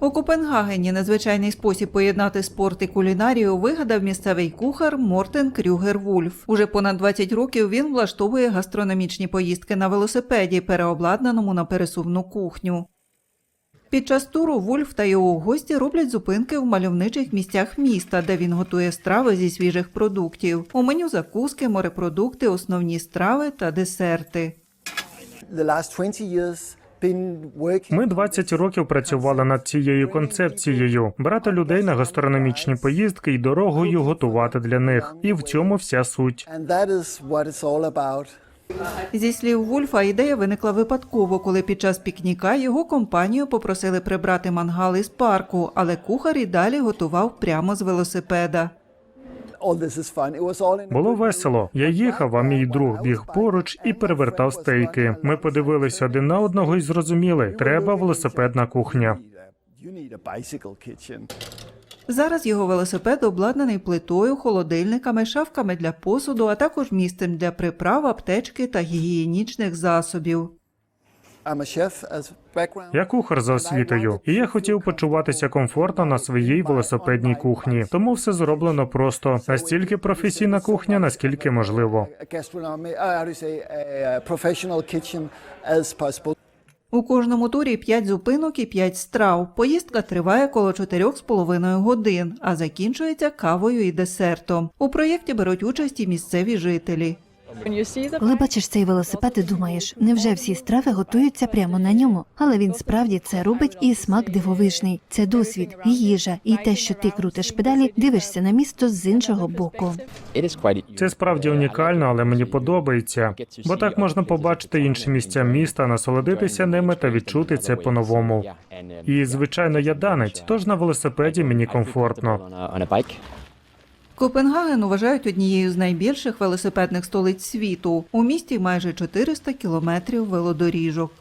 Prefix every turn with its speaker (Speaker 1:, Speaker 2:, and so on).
Speaker 1: У Копенгагені незвичайний спосіб поєднати спорт і кулінарію вигадав місцевий кухар Мортен Крюгер Вульф. Уже понад 20 років він влаштовує гастрономічні поїздки на велосипеді, переобладнаному на пересувну кухню. Під час туру Вульф та його гості роблять зупинки в мальовничих місцях міста, де він готує страви зі свіжих продуктів. У меню закуски, морепродукти, основні страви та десерти.
Speaker 2: The last 20 years been working
Speaker 3: Ми 20 років працювали над цією концепцією: брати людей на гастрономічні поїздки і дорогою готувати для них. І в цьому вся суть.
Speaker 1: Зі слів Вульфа, ідея виникла випадково, коли під час пікніка його компанію попросили прибрати мангал із парку, але кухар і далі готував прямо з велосипеда.
Speaker 3: Було весело. Я їхав, а мій друг біг поруч і перевертав стейки. Ми подивилися один на одного і зрозуміли, треба велосипедна кухня.
Speaker 1: Зараз його велосипед обладнаний плитою, холодильниками, шафками для посуду, а також місцем для приправ, аптечки та гігієнічних засобів.
Speaker 3: Я кухар за освітою, і я хотів почуватися комфортно на своїй велосипедній кухні. Тому все зроблено просто настільки професійна кухня, наскільки можливо.
Speaker 1: У кожному турі 5 зупинок і 5 страв. Поїздка триває коло 4,5 годин, а закінчується кавою і десертом. У проєкті беруть участь і місцеві жителі.
Speaker 4: Коли бачиш цей велосипед, і думаєш, невже всі страви готуються прямо на ньому? Але він справді це робить і смак дивовижний. Це досвід, і їжа, і те, що ти крутиш педалі, дивишся на місто з іншого боку.
Speaker 3: Це справді унікально, але мені подобається, бо так можна побачити інші місця міста, насолодитися ними та відчути це по-новому. І звичайно, я данець, тож на велосипеді мені комфортно.
Speaker 1: Копенгаген вважають однією з найбільших велосипедних столиць світу. У місті майже 400 кілометрів велодоріжок.